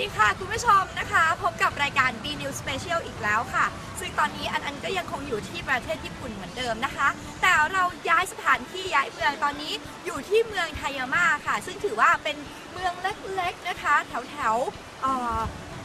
ดีค่ะ คุณผู้ชมนะคะ พบกับรายการ B News Special อีกแล้วค่ะ ซึ่งตอนนี้อันอันก็ยังคงอยู่ที่ประเทศญี่ปุ่นเหมือนเดิมนะคะ แต่เราย้ายสถานที่ย้ายเมืองตอนนี้อยู่ที่เมืองไทยาม่าค่ะ ซึ่งถือว่าเป็นเมืองเล็กๆนะคะ แถวแถว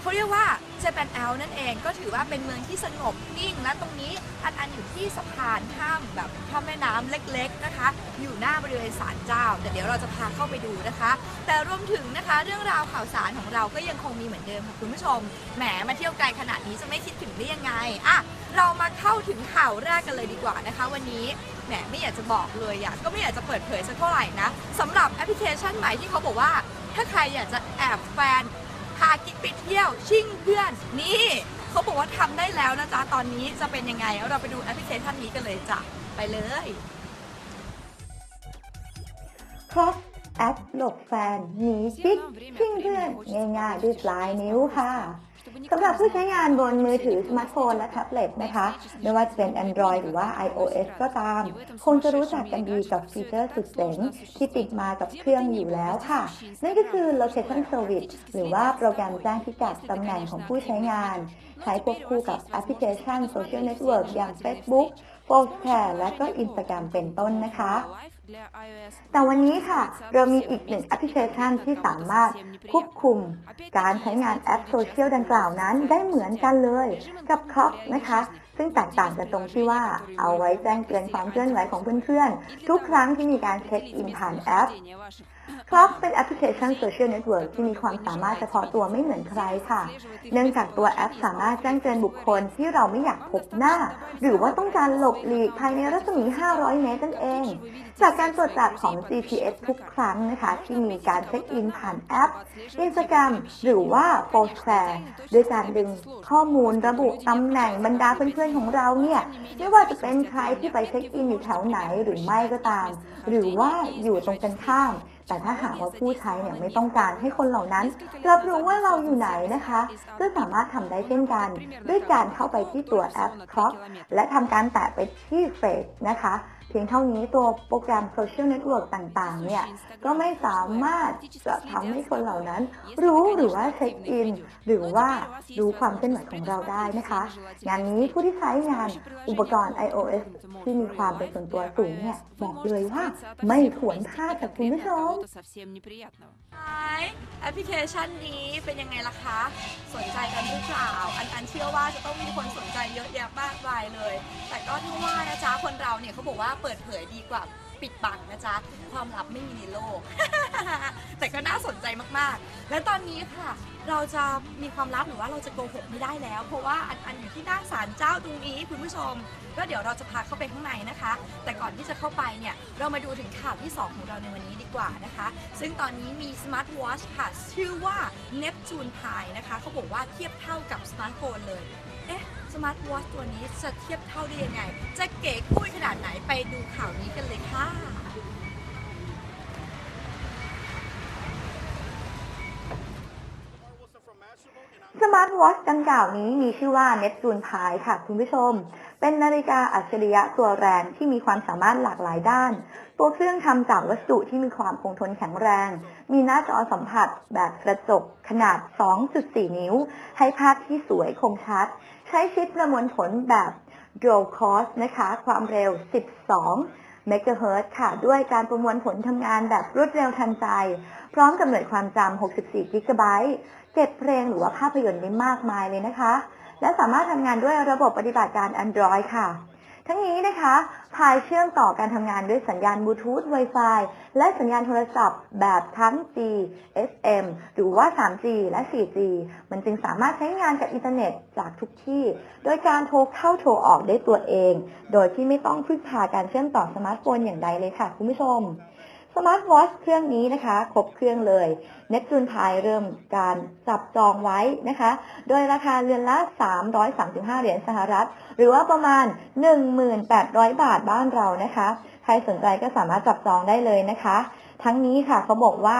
เขาเรียกว่าเจแปนแอลนั่นเองก็ถือว่าเป็นเมืองที่สงบนิ่ง และตรงนี้อันอันอยู่ที่สะพานข้ามแบบข้ามแม่น้ำเล็ก ๆนะคะ อยู่หน้าบริเวณศาลเจ้า แต่เดี๋ยวเราจะพาเข้าไปดูนะคะ แต่รวมถึงนะคะ เรื่องราวข่าวสารของเราก็ยังคงมีเหมือนเดิมค่ะคุณผู้ชมแหมมาเที่ยวไกลขนาดนี้จะไม่คิดถึงได้ยังไงอะเรามาเข้าถึงข่าวแรกกันเลยดีกว่านะคะ วันนี้แหมไม่อยากจะบอกเลยอะก็ไม่อยากจะเปิดเผยสักเท่าไหร่นะสำหรับแอปพลิเคชันใหม่ที่เขาบอกว่า ถ้าใครอยากจะแอบแฟน พากิ๊กไปเที่ยวชิ่งเพื่อน นี่เขาบอกว่าทำได้แล้วนะจ๊ะ ตอนนี้จะเป็นยังไง เราไปดูแอปพลิเคชันนี้กันเลยจ้ะ ไปเลย ครอสแอปหลบแฟนหนีกิ๊กชิ่งเพื่อนง่ายๆด้วยปลายนิ้วค่ะ สำหรับผู้ใช้งานบนมือถือสมาร์ทโฟนและแท็บเล็ตนะคะ ไม่ว่าจะเป็น Android หรือว่า iOS ก็ตาม คงจะรู้จักกันดีกับฟีเจอร์สุดเจ๋งที่ติดมากับเครื่องอยู่แล้วค่ะ นั่นก็คือ Location Service หรือว่าโปรแกรมแจ้งพิกัดตำแหน่งของผู้ใช้งาน ใช้ควบคู่กับแอปพลิเคชันโซเชียลเน็ตเวิร์กอย่าง Facebook f o r s h a และก็ Instagram เป็นต้นนะคะ แต่วันนี้ค่ะ เรามีอีกหนึ่งแอปพลิเคชันที่สามารถควบคุมการใช้งานแอปโซเชียลดังกล่าวนั้นได้เหมือนกันเลย กับค o อกนะคะ ซึ่งแตกต่างกันตรงที่ว่าเอาไว้แจ้งเตือนความเคลื่อนไหวของเพื่อนๆ ทุกครั้งที่มีการเช็คอินผ่านแอปคล็อกเป็นแอปพลิเคชันโซเชียลเน็ตเวิร์กที่มีความสามารถเฉพาะตัวไม่เหมือนใครค่ะ เนื่องจากตัวแอปสามารถแจ้งเตือนบุคคลที่เราไม่อยากพบหน้า หรือว่าต้องการหลบหลีกภายในรัศมี 500 เมตรนั่นเอง จากการตรวจจับของ GPS ทุกครั้งนะคะ ที่มีการเช็คอินผ่านแอป Instagram หรือว่า f o r s h a r e ด้วยการดึงข้อมูลระบุตำแหน่งบรรดาเพื่อนของเราเนี่ยไม่ว่าจะเป็นใครที่ไปเช็คอินอยู่แถวไหนหรือไม่ก็ตาม หรือว่าอยู่ตรงกันข้าม แต่ถ้าหากว่าผู้ใช้เนี่ยไม่ต้องการให้คนเหล่านั้นรับรู้ว่าเราอยู่ไหนนะคะก็สามารถทำได้เช่นกัน ด้วยการเข้าไปที่ตัวแอป Clock และทำการแตะไปที่เฟซนะคะ เพียงเท่านี้ตัวโปรแกรมโซเชียลเน็ตเวิร์กต่างๆ เนี่ย ก็ไม่สามารถจะทำให้คนเหล่านั้นรู้หรือว่าเช็คอิน หรือว่ารู้ความเคลื่อนไหวของเราได้นะคะ งานนี้ผู้ที่ใช้งานอุปกรณ์ iOS ที่มีความเป็นส่วนตัวสูงเนี่ยบอกเลยว่าไม่ควรพลาดกับคุณผู้ชมไอแอปพลิเคชันนี้เป็นยังไงล่ะคะ สนใจกันหรือเปล่า อันอันเชื่อว่าจะต้องมีคนสนใจเยอะแยะมากมายเลย แต่ก็ที่ว่านะจ๊ะคนเราเนี่ยเขาบอกว่าเปิดเผยดีกว่าปิดบังนะจ๊ะ ความลับไม่มีในโลก แต่ก็น่าสนใจมากๆ และตอนนี้ค่ะ เราจะมีความลับหรือว่าเราจะโกหกไม่ได้แล้ว เพราะว่าอันอันอยู่ที่หน้าศาลเจ้าตรงนี้คุณผู้ชม ก็เดี๋ยวเราจะพาเข้าไปข้างในนะคะ แต่ก่อนที่จะเข้าไปเนี่ย เรามาดูถึงข่าวที่ 2 ของเราในวันนี้ดีกว่านะคะ ซึ่งตอนนี้มีสมาร์ทวอชค่ะ ชื่อว่า Neptune Pi นะคะเขาบอกว่าเทียบเท่ากับสมาร์ทโฟนเลย เอ๊ะ สมาร์ทวอชตัวนี้จะเทียบเท่าได้ยังไง จะเก๋กุ้ยขนาดไหนไปดูข่าวนี้กันเลยค่ะ สมาร์ทวอชดังกล่าวนี้มีชื่อว่า Neptune Pi ค่ะคุณผู้ชม เป็นนาฬิกาอัจฉริยะตัวแรงที่มีความสามารถหลากหลายด้าน ตัวเครื่องทำจากวัสดุที่มีความคงทนแข็งแรง มีหน้าจอสัมผัสแบบกระจกขนาด 2.4 นิ้ว ให้ภาพที่สวยคมชัด ใช้ชิปประมวลผลแบบ Dual Core นะคะ ความเร็ว 12เมกะเฮิรตซ์ค่ะ ด้วยการประมวลผลทำงานแบบรวดเร็วทันใจ พร้อมกับหน่วยความจำ 64 กิกะไบต์ เก็บเพลงหรือว่าภาพยนตร์ได้มากมายเลยนะคะ และสามารถทำงานด้วยระบบปฏิบัติการ Android ค่ะ ทั้งนี้นะคะ พายเชื่อมต่อการทำงานด้วยสัญญาณบลูทูธ Wi-Fi และสัญญาณโทรศัพท์แบบทั้ง G SM หรือว่า 3G และ 4G มันจึงสามารถใช้งานกับอินเทอร์เน็ตจากทุกที่ โดยการโทรเข้าโทรออกได้ตัวเอง โดยที่ไม่ต้องพึ่งพาการเชื่อมต่อสมาร์ทโฟนอย่างใดเลยค่ะคุณผู้ชม สมาร์ทวอชเครื่องนี้นะคะครบเครื่องเลยเน p จูนไทยเริ่มการจับจองไว้นะคะ โดยราคาเรือนละ 335 เหรียญสหรัฐ หรือว่าประมาณ 1,800 บาทบ้านเรานะคะ ใครสนใจก็สามารถจับจองได้เลยนะคะ ทั้งนี้ค่ะเขาบอกว่า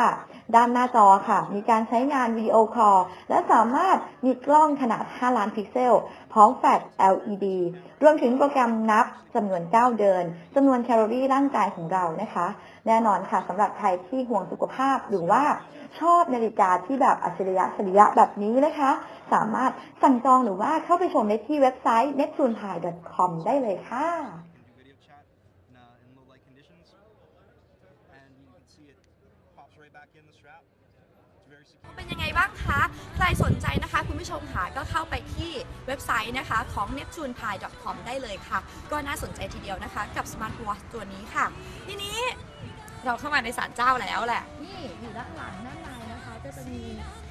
ด้านหน้าจอค่ะ มีการใช้งานวิดีโอคอลและสามารถมีกล้องขนาด 5 ล้านพิกเซล พร้อมแฟลช LED รวมถึงโปรแกรมนับจำนวนก้าวเดินจำนวนแคลอรี่ร่างกายของเรานะคะ แน่นอนค่ะสำหรับใครที่ห่วงสุขภาพหรือว่าชอบนาฬิกาที่แบบอัจฉริยะอัจฉริยะแบบนี้นะคะ สามารถสั่งจองหรือว่าเข้าไปชมได้ที่เว็บไซต์ neptunepie.com ได้เลยค่ะ and you can see it เป็นยังไงบ้างคะ ใครสนใจนะคะ คุณผู้ชมค่ะก็เข้าไปที่เว็บไซต์นะคะของ neptunepie.com ได้เลยค่ะ ก็น่าสนใจทีเดียวนะคะ กับ Smart Watch ตัวนี้ค่ะ ทีนี้เราเข้ามาในศาลเจ้าแล้วแหละ นี่อยู่ด้านหลังด้านในนะคะก็จะมี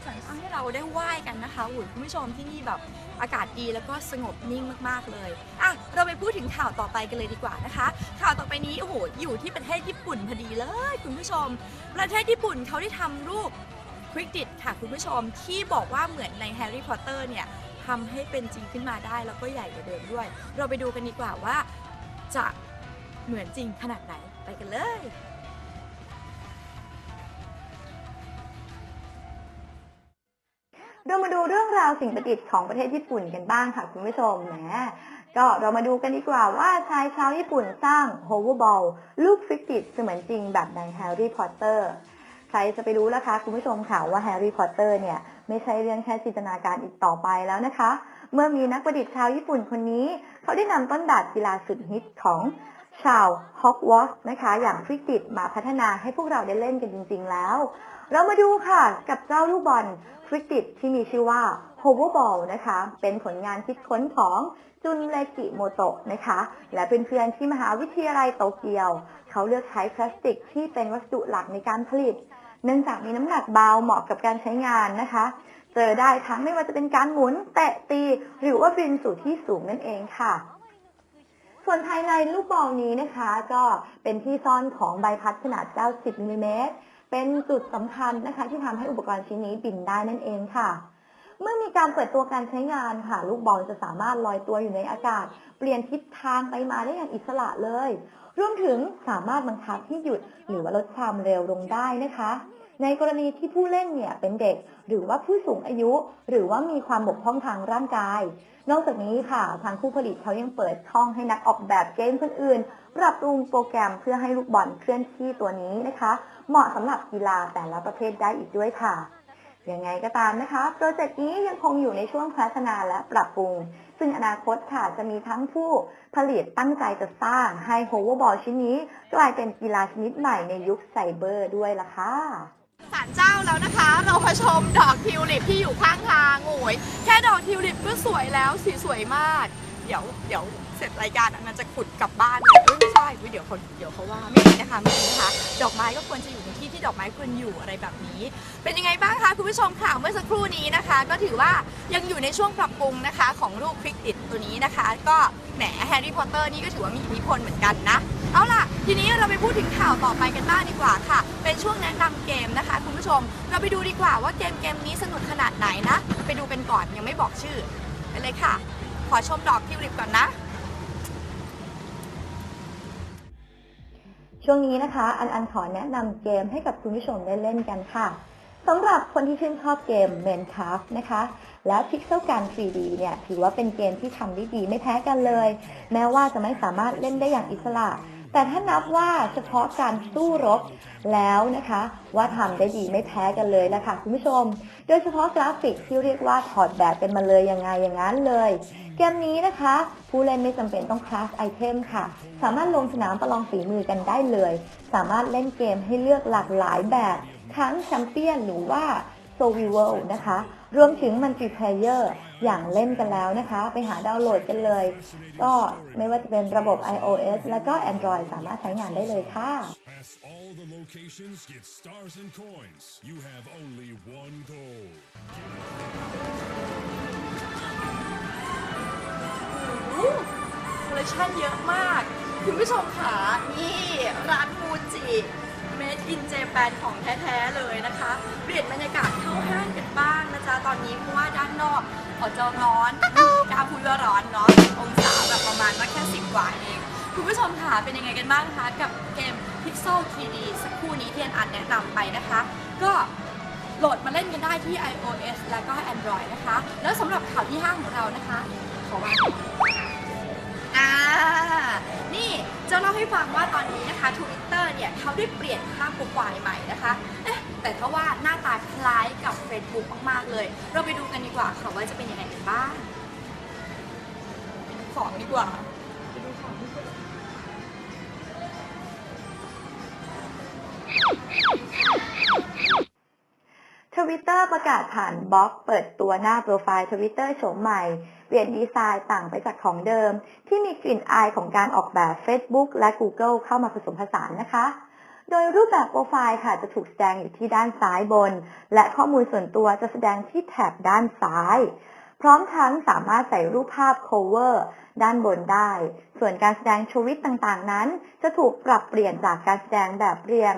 ศาลเจ้าให้เราได้ไหว้กันนะคะอุ้ยคุณผู้ชมที่นี่แบบ อากาศดีแล้วก็สงบนิ่งมากๆเลยอะเราไปพูดถึงข่าวต่อไปกันเลยดีกว่านะคะ ข่าวต่อไปนี้โอ้โหอยู่ที่ประเทศญี่ปุ่นพอดีเลยคุณผู้ชม ประเทศญี่ปุ่นเขาได้ทำรูปควิกดิตค่ะคุณผู้ชมที่บอกว่าเหมือนในแฮร์รี่พอตเตอร์เนี่ยทำให้เป็นจริงขึ้นมาได้แล้วก็ใหญ่กว่าเดิมด้วย เราไปดูกันดีกว่าว่าจะเหมือนจริงขนาดไหนไปกันเลย เรามาดูเรื่องราวสิ่งประดิษฐ์ของประเทศญี่ปุ่นกันบ้างค่ะคุณผู้ชมแหมก็เรามาดูกันดีกว่าว่าชายชาวญี่ปุ่นสร้าง hoverball ลูกฟิกติดเสมือนจริงแบบในแฮร์รี่พอตเตอร์ใครจะไปรู้ล่ะคะคุณผู้ชมค่ะว่าแฮร์รี่พอตเตอร์เนี่ยไม่ใช่เรื่องแค่จินตนาการอีกต่อไปแล้วนะคะ เมื่อมีนักประดิษฐ์ชาวญี่ปุ่นคนนี้ เขาได้นำต้นแบบกีฬาสุดฮิตของ ชาวฮอกวอตส์นะคะ อย่างฟิกติดมาพัฒนาให้พวกเราได้เล่นกันจริง ๆ แล้ว เรามาดูค่ะกับเจ้าลูกบอลฟริกติดที่มีชื่อว่า Hoverball นะคะ เป็นผลงานคิดค้นของจุนเลกิโมโตะนะคะ และเป็นเพื่อนที่มหาวิทยาลัยโตเกียว เขาเลือกใช้พลาสติกที่เป็นวัสดุหลักในการผลิต เนื่องจากมีน้ำหนักเบาเหมาะกับการใช้งานนะคะ เจอได้ทั้งไม่ว่าจะเป็นการหมุนเตะตี หรือว่าบินสู่ที่สูงนั่นเองค่ะ ส่วนภายในลูกบอลนี้นะคะ ก็เป็นที่ซ่อนของใบพัดขนาด 90มิลลิเมตรเป็นจุดสำคัญนะคะ ที่ทำให้อุปกรณ์ชิ้นนี้บินได้นั่นเองค่ะ เมื่อมีการเปิดตัวการใช้งานค่ะ ลูกบอลจะสามารถลอยตัวอยู่ในอากาศ เปลี่ยนทิศทางไปมาได้อย่างอิสระเลย รวมถึงสามารถบังคับให้หยุดหรือว่าลดความเร็วลงได้นะคะ ในกรณีที่ผู้เล่นเนี่ยเป็นเด็ก หรือว่าผู้สูงอายุ หรือว่ามีความบกพร่องทางร่างกาย นอกจากนี้ค่ะ ทางผู้ผลิตเขายังเปิดช่องให้นักออกแบบเกมคนอื่น ปรับปรุงโปรแกรมเพื่อให้ลูกบอลเคลื่อนที่ตัวนี้นะคะ เหมาะสำหรับกีฬาแต่ละประเภทได้อีกด้วยค่ะยังไงก็ตามนะคะ โปรเจกต์นี้ยังคงอยู่ในช่วงพัฒนาและปรับปรุง ซึ่งอนาคตค่ะจะมีทั้งผู้ผลิตตั้งใจจะสร้างให้โฮเวอร์บอลชิ้นนี้ กลายเป็นกีฬาชนิดใหม่ในยุคไซเบอร์ด้วยล่ะค่ะาลเจ้าแล้วนะคะ เรามาชมดอกทิวลิปที่อยู่ข้างทางโอ้ยแค่ดอกทิวลิปก็สวยแล้วสีสวยมาก เดี๋ยวเดี๋ยวเสร็จรายการอันนั้นจะขุดกลับบ้านเลยเอ้ยไม่ใช่เว้ยเดี๋ยวคนเดี๋ยวเขาว่าไม่ดีนะคะไม่ดีนะคะ ดอกไม้ก็ควรจะอยู่ในที่ที่ดอกไม้ควรอยู่อะไรแบบนี้ เป็นยังไงบ้างคะคุณผู้ชมค่ะเมื่อสักครู่นี้นะคะ ก็ถือว่ายังอยู่ในช่วงปรับปรุงนะคะ ของรูปคลิกติดตัวนี้นะคะ ก็แหมแฮร์รี่พอตเตอร์นี่ก็ถือว่ามีอิทธิพลเหมือนกันนะ เอาล่ะ ทีนี้เราไปพูดถึงข่าวต่อไปกันบ้างดีกว่าค่ะ เป็นช่วงแนะนำเกมนะคะ คุณผู้ชม เราไปดูดีกว่าว่าเกมเกมนี้สนุกขนาดไหนนะ ไปดูกันก่อนยังไม่บอกชื่อ ไปเลยค่ะ ขอชมดอกทิวลิปก่อนนะ ช่วงนี้นะคะ อันอันขอแนะนำเกมให้กับคุณผู้ชมได้เล่นกันค่ะสำหรับคนที่ชื่นชอบเกม Minecraft นะคะ และ Pixel Gun 3D เนี่ย ถือว่าเป็นเกมที่ทำได้ดีไม่แพ้กันเลย แม้ว่าจะไม่สามารถเล่นได้อย่างอิสระ แต่ถ้านับว่าเฉพาะการสู้รบแล้วนะคะ ว่าทำได้ดีไม่แพ้กันเลยนะคะคุณผู้ชม โดยเฉพาะกราฟิกที่เรียกว่าถอดแบบเป็นมาเลยยังไงอย่างนั้นเลย เกมนี้นะคะ ผู้เล่นไม่จำเป็นต้องคราฟไอเทมค่ะ สามารถลงสนามประลองฝีมือกันได้เลย สามารถเล่นเกมให้เลือกหลากหลายแบบทั้งแชมเปี้ยนหรือว่า โซวิเวลนะคะ รวมถึงมันติเพลเยอร์อย่างเล่นกันแล้วนะคะ ไปหาดาวน์โหลดกันเลย ก็ไม่ว่าจะเป็นระบบ iOS แล้วก็ Android สามารถใช้งานได้เลยค่ะ Pass all the locations, get stars and coins. You have only one goal. คอลเลคชันเยอะมาก คุณผู้ชมค่ะนี่ ร้านมูจิเมด อินเจแปนของแท้ๆเลยนะคะ เปลี่ยนบรรยากาศเข้าห้างกันบ้างนะจ๊ะ ตอนนี้เพราะว่าด้านนอกออจะร้อนกาพูดว่าร้อนเนาะองศาแบบประมาณว่าแค่สิบกว่าเองคุณผู้ชมค่ะเป็นยังไงกันบ้างคะ กับเกม Pixel 3D สักครู่นี้ที่อันอันแนะนำไปนะคะ ก็โหลดมาเล่นกันได้ที่ iOS แล้วก็ Android นะคะ แล้วสำหรับข่าวที่ห้างของเรานะคะ ขอว่าอ่ ให้ฟังว่าตอนนี้นะคะทวิตเตอร์เนี่ยเขาได้เปลี่ยนภาพโปรไฟล์ใหม่นะคะเอ๊ะแต่ถ้าว่าหน้าตาคล้ายกับ Facebook มากๆเลย เราไปดูกันดีกว่าค่ะว่าจะเป็นยังไงกันบ้างของดีกว่า ตเตอร์ประกาศผ่านบล็อก เปิดตัวหน้าโปรไฟล์ทวิตเตอร์โฉมใหม่ เปลี่ยนดีไซน์ต่างไปจากของเดิม ที่มีกลิ่นอายของการออกแบบ Facebook และ Google เข้ามาผสมผสานนะคะ โดยรูปแบบโปรไฟล์ค่ะจะถูกแสดงอยู่ที่ด้านซ้ายบน และข้อมูลส่วนตัวจะแสดงที่แถบด้านซ้าย พร้อมทั้งสามารถใส่รูปภาพ cover ด้านบนได้ ส่วนการแสดงทวิตต่างๆนั้น จะถูกปรับเปลี่ยนจากการแสดงแบบเรียง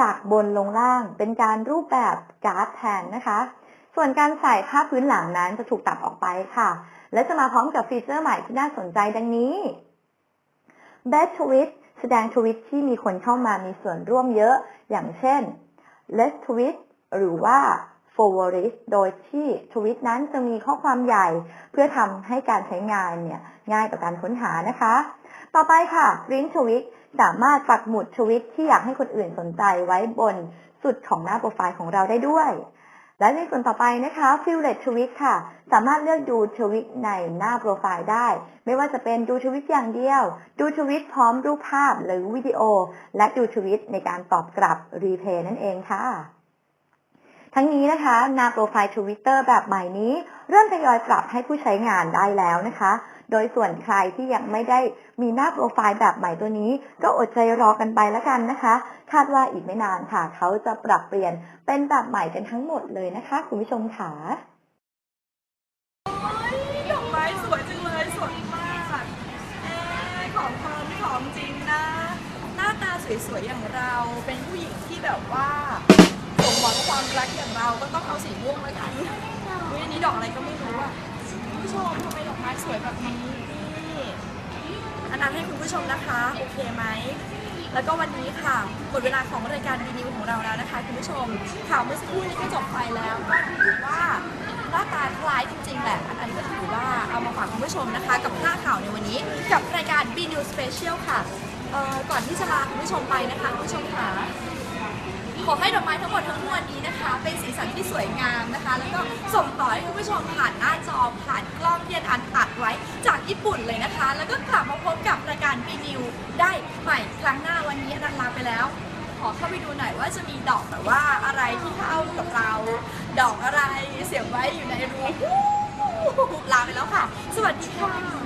จากบนลงล่างเป็นการรูปแบบการ์ดแทนนะคะ ส่วนการใส่ภาพพื้นหลังนั้นจะถูกตัดออกไปค่ะ และจะมาพร้อมกับฟีเจอร์ใหม่ที่น่าสนใจดังนี้ Best Tweet แสดงทวิตที่มีคนเข้ามามีส่วนร่วมเยอะ อย่างเช่น Let's Tweet หรือว่า Favorite โดยที่ทวิตนั้นจะมีข้อความใหญ่ เพื่อทำให้การใช้งานเนี่ยง่ายต่อการค้นหานะคะ ต่อไปค่ะ Print Tweet สามารถปักหมุดทวิตที่อยากให้คนอื่นสนใจไว้บนสุดของหน้าโปรไฟล์ของเราได้ด้วย และในส่วนต่อไปนะคะ Fillet Tweet ค่ะ สามารถเลือกดูทวิตในหน้าโปรไฟล์ได้ ไม่ว่าจะเป็นดูทวิตอย่างเดียว ดูทวิตพร้อมรูปภาพหรือวิดีโอ และดูทวิตในการตอบกลับรีเพย์นั่นเองค่ะทั้งนี้นะคะหน้าโปรไฟล์ Twitter แบบใหม่นี้ เริ่มทยอยปรับให้ผู้ใช้งานได้แล้วนะคะ โดยส่วนใครที่ยังไม่ได้มีหน้าโปรไฟล์แบบใหม่ตัวนี้ ก็อดใจรอกันไปแล้วกันนะคะ คาดว่าอีกไม่นานค่ะ เขาจะปรับเปลี่ยนเป็นแบบใหม่กันทั้งหมดเลยนะคะ คุณผู้ชมค่ะดอกไม้สวยจังเลยสดมากเอของปลอมของจริงนะ หน้าตาสวยๆอย่างเราเป็นผู้หญิงที่แบบว่าสมหวังความรักอย่างเราก็ต้องเอาสีม่วง สวยแบบนี้นี่อันนั้นให้คุณผู้ชมนะคะ โอเคไหม แล้วก็วันนี้ค่ะ หมดเวลาของรายการวีนิวของเราแล้วนะคะคุณผู้ชม ข่าวเมื่อสักครู่นี้ก็จบไปแล้ว ก็ถือว่าหน้าตาคล้ายจริงๆแหละ อันนั้นก็ถือว่าเอามาฝากคุณผู้ชมนะคะ กับหน้าข่าวในวันนี้ กับรายการ B News Special ค่ะก่อนที่จะลาคุณผู้ชมไปนะคะคุณผู้ชมค่ะ ขอให้ดอกไม้ทั้งหมดทั้งมวลนี้นะคะ เป็นสีสันที่สวยงามนะคะ แล้วก็ส่งต่อให้คุณผู้ชมผ่านหน้าจอผ่านกล้องที่อันอัดไว้จากญี่ปุ่นเลยนะคะ แล้วก็กลับมาพบกับรายการปีนิวได้ใหม่ครั้งหน้าวันนี้อนันลาไปแล้ว ขอเข้าไปดูหน่อยว่าจะมีดอกแบบว่าอะไรที่เข้ากับเรา ดอกอะไรเสียบไว้อยู่ในรูลาไปแล้วค่ะ สวัสดีค่ะ